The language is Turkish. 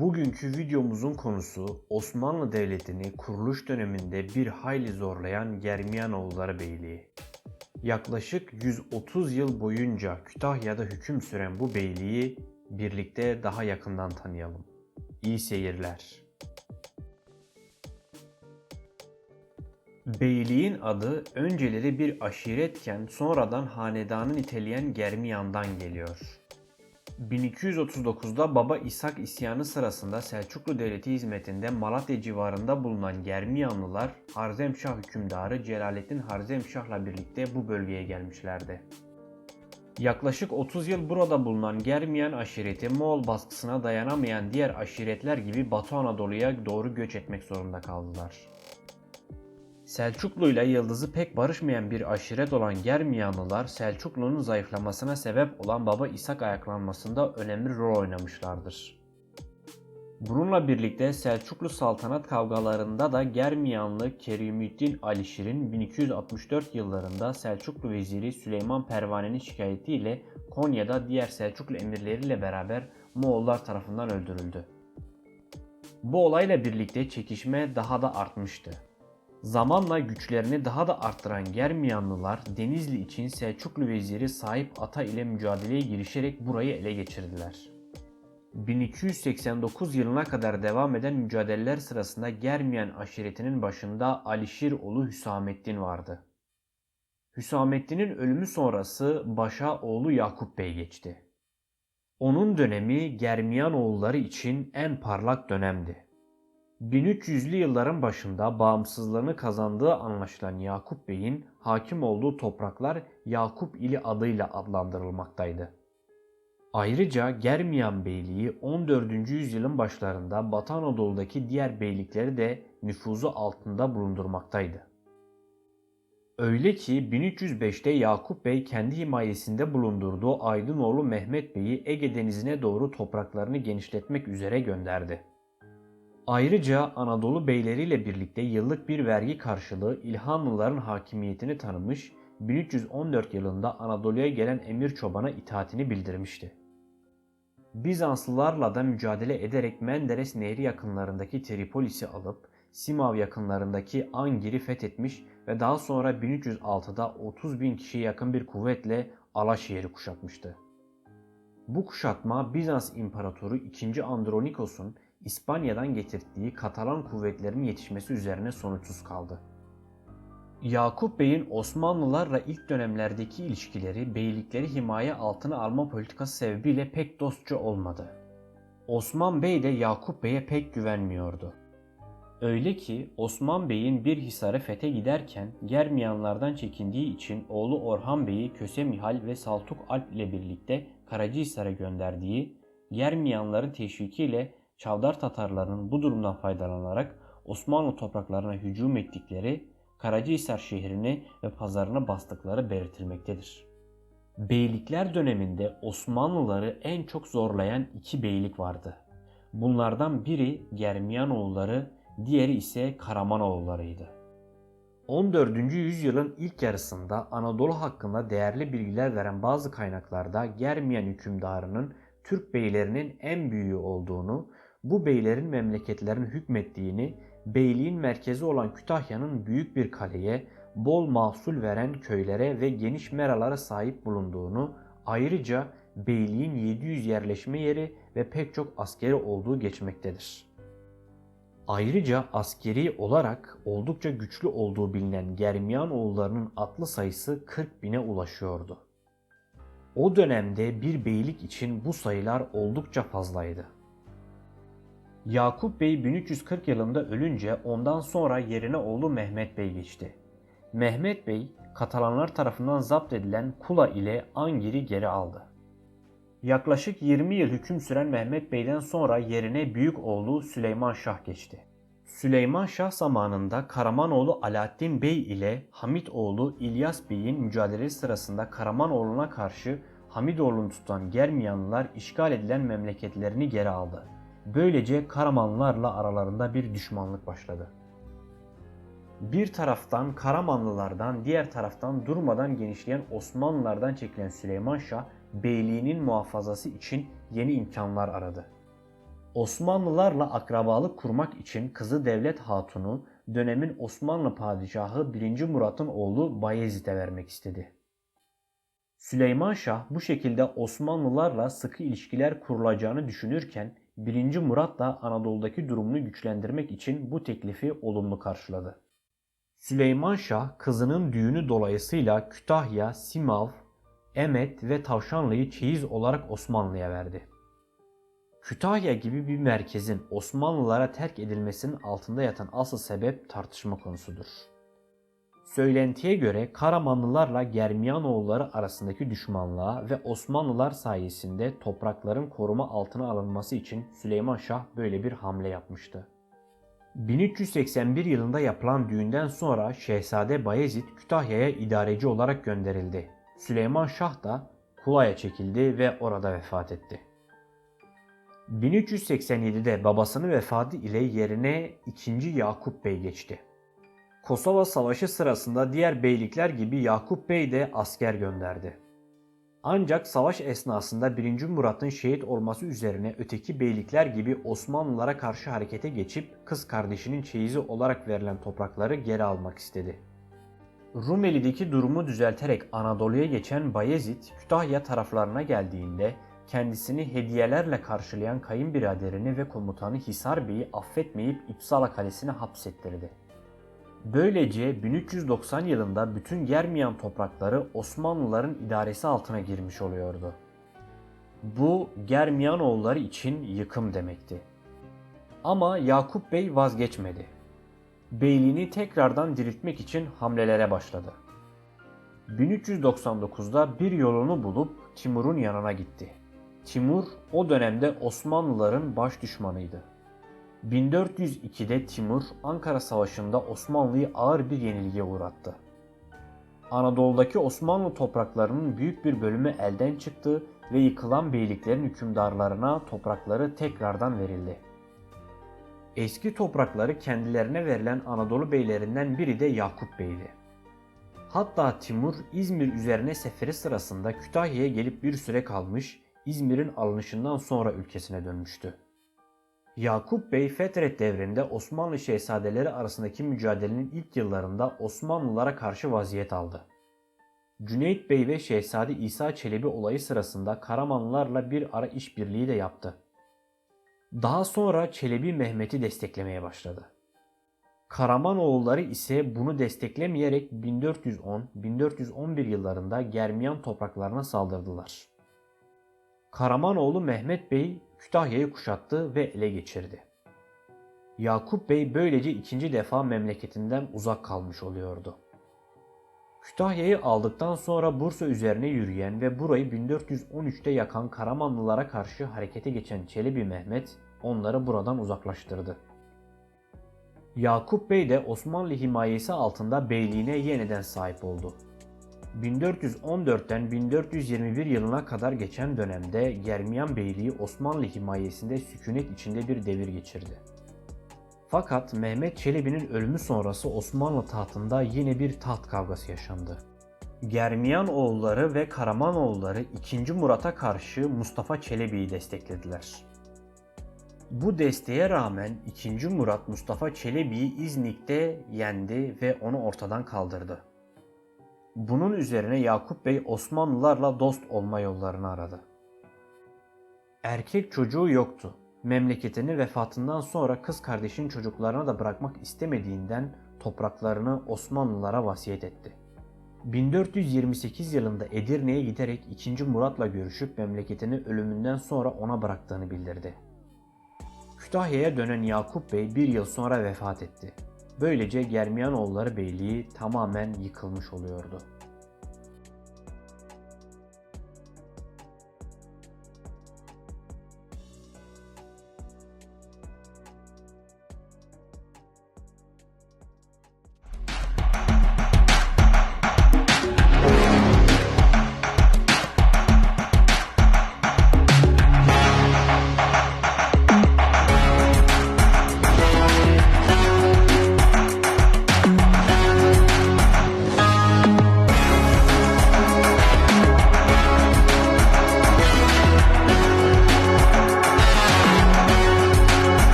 Bugünkü videomuzun konusu Osmanlı Devleti'ni kuruluş döneminde bir hayli zorlayan Germiyanoğulları Beyliği. Yaklaşık 130 yıl boyunca Kütahya'da hüküm süren bu beyliği birlikte daha yakından tanıyalım. İyi seyirler. Beyliğin adı önceleri bir aşiretken sonradan hanedanı niteleyen Germiyan'dan geliyor. 1239'da Baba İshak isyanı sırasında Selçuklu Devleti hizmetinde Malatya civarında bulunan Germiyanlılar Harzemşah hükümdarı Celalettin Harzemşah'la birlikte bu bölgeye gelmişlerdi. Yaklaşık 30 yıl burada bulunan Germiyan aşireti Moğol baskısına dayanamayan diğer aşiretler gibi Batı Anadolu'ya doğru göç etmek zorunda kaldılar. Selçuklu ile yıldızı pek barışmayan bir aşiret olan Germiyanlılar Selçuklu'nun zayıflamasına sebep olan Baba İshak ayaklanmasında önemli rol oynamışlardır. Bununla birlikte Selçuklu saltanat kavgalarında da Germiyanlı Kerimüddin Alişir'in 1264 yıllarında Selçuklu veziri Süleyman Pervane'nin şikayetiyle Konya'da diğer Selçuklu emirleriyle beraber Moğollar tarafından öldürüldü. Bu olayla birlikte çekişme daha da artmıştı. Zamanla güçlerini daha da arttıran Germiyanlılar Denizli için Selçuklu veziri Sahip Ata ile mücadeleye girişerek burayı ele geçirdiler. 1289 yılına kadar devam eden mücadeleler sırasında Germiyan aşiretinin başında Alişir oğlu Hüsamettin vardı. Hüsamettin'in ölümü sonrası başa oğlu Yakup Bey geçti. Onun dönemi Germiyan oğulları için en parlak dönemdi. 1300'lü yılların başında bağımsızlığını kazandığı anlaşılan Yakup Bey'in hakim olduğu topraklar Yakup ili adıyla adlandırılmaktaydı. Ayrıca Germiyan Beyliği 14. yüzyılın başlarında Batı Anadolu'daki diğer beylikleri de nüfuzu altında bulundurmaktaydı. Öyle ki 1305'te Yakup Bey kendi himayesinde bulundurduğu Aydınoğlu Mehmet Bey'i Ege Denizi'ne doğru topraklarını genişletmek üzere gönderdi. Ayrıca Anadolu beyleriyle birlikte yıllık bir vergi karşılığı İlhanlıların hakimiyetini tanımış, 1314 yılında Anadolu'ya gelen emir çobana itaatini bildirmişti. Bizanslılarla da mücadele ederek Menderes Nehri yakınlarındaki Tripolis'i alıp Simav yakınlarındaki Angir'i fethetmiş ve daha sonra 1306'da 30 bin kişiye yakın bir kuvvetle Alaşehir'i kuşatmıştı. Bu kuşatma Bizans İmparatoru 2. Andronikos'un İspanya'dan getirdiği Katalan kuvvetlerin yetişmesi üzerine sonuçsuz kaldı. Yakup Bey'in Osmanlılarla ilk dönemlerdeki ilişkileri beylikleri himaye altına alma politikası sebebiyle pek dostça olmadı. Osman Bey de Yakup Bey'e pek güvenmiyordu. Öyle ki Osman Bey'in bir hisarı fethe giderken Germiyanlardan çekindiği için oğlu Orhan Bey'i Köse Mihal ve Saltuk Alp ile birlikte Karacahisar'a gönderdiği Germiyanların teşvikiyle Çavdar Tatarlarının bu durumdan faydalanarak Osmanlı topraklarına hücum ettikleri Karacahisar şehrini ve pazarını bastıkları belirtilmektedir. Beylikler döneminde Osmanlıları en çok zorlayan iki beylik vardı. Bunlardan biri Germiyanoğulları, diğeri ise Karamanoğullarıydı. 14. yüzyılın ilk yarısında Anadolu hakkında değerli bilgiler veren bazı kaynaklarda Germiyan hükümdarının Türk beylerinin en büyüğü olduğunu, bu beylerin memleketlerin hükmettiğini, beyliğin merkezi olan Kütahya'nın büyük bir kaleye, bol mahsul veren köylere ve geniş meralara sahip bulunduğunu, ayrıca beyliğin 700 yerleşme yeri ve pek çok askeri olduğu geçmektedir. Ayrıca askeri olarak oldukça güçlü olduğu bilinen Germiyan oğullarının atlı sayısı 40 bine ulaşıyordu. O dönemde bir beylik için bu sayılar oldukça fazlaydı. Yakup Bey 1340 yılında ölünce ondan sonra yerine oğlu Mehmet Bey geçti. Mehmet Bey Katalanlar tarafından zapt edilen Kula ile Angir'i geri aldı. Yaklaşık 20 yıl hüküm süren Mehmet Bey'den sonra yerine büyük oğlu Süleyman Şah geçti. Süleyman Şah zamanında Karamanoğlu Alaaddin Bey ile Hamitoğlu İlyas Bey'in mücadelesi sırasında Karamanoğlu'na karşı Hamidoğlu'nu tutan Germiyanlılar işgal edilen memleketlerini geri aldı. Böylece Karamanlılarla aralarında bir düşmanlık başladı. Bir taraftan Karamanlılardan, diğer taraftan durmadan genişleyen Osmanlılardan çekilen Süleyman Şah, beyliğinin muhafazası için yeni imkanlar aradı. Osmanlılarla akrabalık kurmak için kızı Devlet Hatun'u dönemin Osmanlı padişahı 1. Murat'ın oğlu Bayezid'e vermek istedi. Süleyman Şah bu şekilde Osmanlılarla sıkı ilişkiler kurulacağını düşünürken 1. Murat da Anadolu'daki durumunu güçlendirmek için bu teklifi olumlu karşıladı. Süleyman Şah kızının düğünü dolayısıyla Kütahya, Simav, Emet ve Tavşanlı'yı çeyiz olarak Osmanlı'ya verdi. Kütahya gibi bir merkezin Osmanlılara terk edilmesinin altında yatan asıl sebep tartışma konusudur. Söylentiye göre Karamanlılarla Germiyanoğulları arasındaki düşmanlığa ve Osmanlılar sayesinde toprakların koruma altına alınması için Süleyman Şah böyle bir hamle yapmıştı. 1381 yılında yapılan düğünden sonra Şehzade Bayezid Kütahya'ya idareci olarak gönderildi. Süleyman Şah da Kula'ya çekildi ve orada vefat etti. 1387'de babasının vefatı ile yerine 2. Yakup Bey geçti. Kosova Savaşı sırasında diğer beylikler gibi Yakup Bey de asker gönderdi. Ancak savaş esnasında 1. Murat'ın şehit olması üzerine öteki beylikler gibi Osmanlılara karşı harekete geçip kız kardeşinin çeyizi olarak verilen toprakları geri almak istedi. Rumeli'deki durumu düzelterek Anadolu'ya geçen Bayezid, Kütahya taraflarına geldiğinde kendisini hediyelerle karşılayan kayınbiraderini ve komutanı Hisar Bey'i affetmeyip İpsala Kalesi'ne hapsettirdi. Böylece 1390 yılında bütün Germiyan toprakları Osmanlıların idaresi altına girmiş oluyordu. Bu Germiyanoğulları için yıkım demekti. Ama Yakup Bey vazgeçmedi. Beyliğini tekrardan diriltmek için hamlelere başladı. 1399'da bir yolunu bulup Timur'un yanına gitti. Timur o dönemde Osmanlıların baş düşmanıydı. 1402'de Timur Ankara Savaşı'nda Osmanlı'yı ağır bir yenilgiye uğrattı. Anadolu'daki Osmanlı topraklarının büyük bir bölümü elden çıktı ve yıkılan beyliklerin hükümdarlarına toprakları tekrardan verildi. Eski toprakları kendilerine verilen Anadolu beylerinden biri de Yakup Bey'di. Hatta Timur İzmir üzerine seferi sırasında Kütahya'ya gelip bir süre kalmış, İzmir'in alınışından sonra ülkesine dönmüştü. Yakup Bey Fetret devrinde Osmanlı şehzadeleri arasındaki mücadelenin ilk yıllarında Osmanlılara karşı vaziyet aldı. Cüneyt Bey ve Şehzade İsa Çelebi olayı sırasında Karamanlılarla bir ara işbirliği de yaptı. Daha sonra Çelebi Mehmet'i desteklemeye başladı. Karamanoğulları ise bunu desteklemeyerek 1410-1411 yıllarında Germiyan topraklarına saldırdılar. Karamanoğlu Mehmet Bey Kütahya'yı kuşattı ve ele geçirdi. Yakup Bey böylece ikinci defa memleketinden uzak kalmış oluyordu. Kütahya'yı aldıktan sonra Bursa üzerine yürüyen ve burayı 1413'te yakan Karamanlılara karşı harekete geçen Çelebi Mehmet onları buradan uzaklaştırdı. Yakup Bey de Osmanlı himayesi altında beyliğine yeniden sahip oldu. 1414'ten 1421 yılına kadar geçen dönemde Germiyan Beyliği Osmanlı himayesinde sükunet içinde bir devir geçirdi. Fakat Mehmet Çelebi'nin ölümü sonrası Osmanlı tahtında yine bir taht kavgası yaşandı. Germiyan oğulları ve Karaman oğulları 2. Murat'a karşı Mustafa Çelebi'yi desteklediler. Bu desteğe rağmen 2. Murat Mustafa Çelebi'yi İznik'te yendi ve onu ortadan kaldırdı. Bunun üzerine Yakup Bey Osmanlılarla dost olma yollarını aradı. Erkek çocuğu yoktu. Memleketini vefatından sonra kız kardeşin çocuklarına da bırakmak istemediğinden topraklarını Osmanlılara vasiyet etti. 1428 yılında Edirne'ye giderek 2. Murat'la görüşüp memleketini ölümünden sonra ona bıraktığını bildirdi. Kütahya'ya dönen Yakup Bey bir yıl sonra vefat etti. Böylece Germiyanoğulları Beyliği tamamen yıkılmış oluyordu.